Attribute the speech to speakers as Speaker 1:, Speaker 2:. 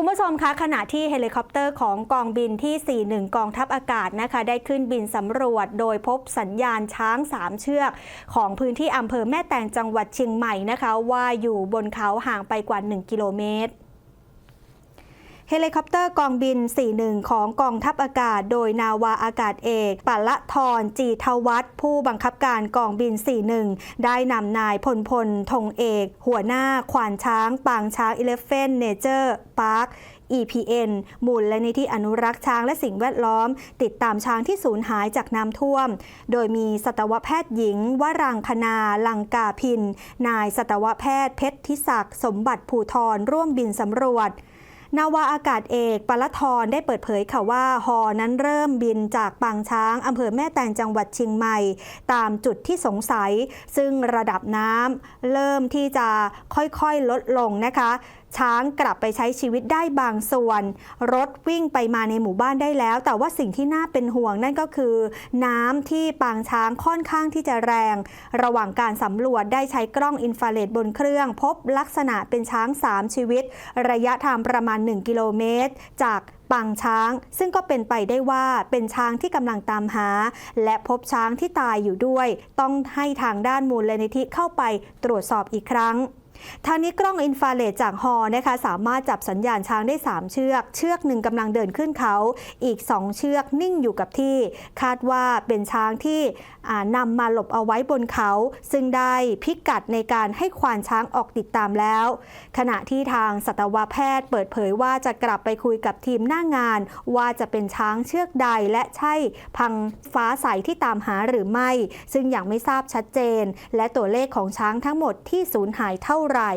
Speaker 1: คุณผู้ชมคะขณะที่เฮลิคอปเตอร์ของกองบินที่ 41 กองทัพอากาศนะคะ ได้ขึ้นบินสำรวจ โดยพบสัญญาณช้าง 3 เชือก ของพื้นที่อำเภอแม่แตงจังหวัดเชียงใหม่นะคะ ว่าอยู่บนเขาห่างไปกว่า 1 กิโลเมตร เฮลิคอปเตอร์กองบิน 41 ของกองทัพอากาศ โดยนาวาอากาศเอกปัละทรจีทวัฒผู้บังคับการกองบิน 41 ได้นำนายพลพลธงเอก หัวหน้าควานช้าง ปางช้าง Elephant Nature Park EPN มูลและนิธิอนุรักษ์ช้างและสิ่งแวดล้อม ติดตามช้างที่สูญหายจากน้ำท่วม โดยมีสัตวแพทย์หญิง วรังคณา ลังกาพิน นายสัตวแพทย์เพชรทิศักดิ์สมบัติภูทรร่วมบินสำรวจ นาวาอากาศเอกปละทรได้เปิดเผยค่ะว่าฮอนั้นเริ่มบินจากปางช้างอำเภอแม่แตงจังหวัดเชียงใหม่ ตามจุดที่สงสัย ซึ่งระดับน้ำเริ่มที่จะค่อยๆลดลงนะคะช้างกลับไปใช้ชีวิตได้บางส่วน รถวิ่งไปมาในหมู่บ้านได้แล้ว แต่ว่าสิ่งที่น่าเป็นห่วงนั่นก็คือ น้ำที่ปางช้างค่อนข้างที่จะแรง ระหว่างการสำรวจได้ใช้กล้องอินฟราเรดบนเครื่อง พบลักษณะเป็นช้าง 3 ชีวิต ระยะทางประมาณ 1 กิโลเมตร จากปางช้าง ซึ่งก็เป็นไปได้ว่าเป็นช้างที่กำลังตามหา และพบช้างที่ตายอยู่ด้วย ต้องให้ทางด้านมูลนิธิเข้าไปตรวจสอบอีกครั้ง ทางนี้กล้องอินฟราเรดจากฮอนะคะสามารถจับสัญญาณช้างได้ 3 เชือก เชือกหนึ่งกำลังเดินขึ้นเขา อีก 2 เชือกนิ่งอยู่กับที่ คาดว่าเป็นช้างที่นำมาหลบเอาไว้บนเขา ซึ่งได้พิกัดในการให้ควานช้างออกติดตามแล้ว ขณะที่ทางสัตวแพทย์เปิดเผยว่าจะกลับไปคุยกับทีมหน้างาน ว่าจะเป็นช้างเชือกใดและใช่พังฟ้าใสที่ตามหาหรือไม่ ซึ่งยังไม่ทราบชัดเจน และตัวเลขของช้างทั้งหมดที่สูญหายเท่าไหร่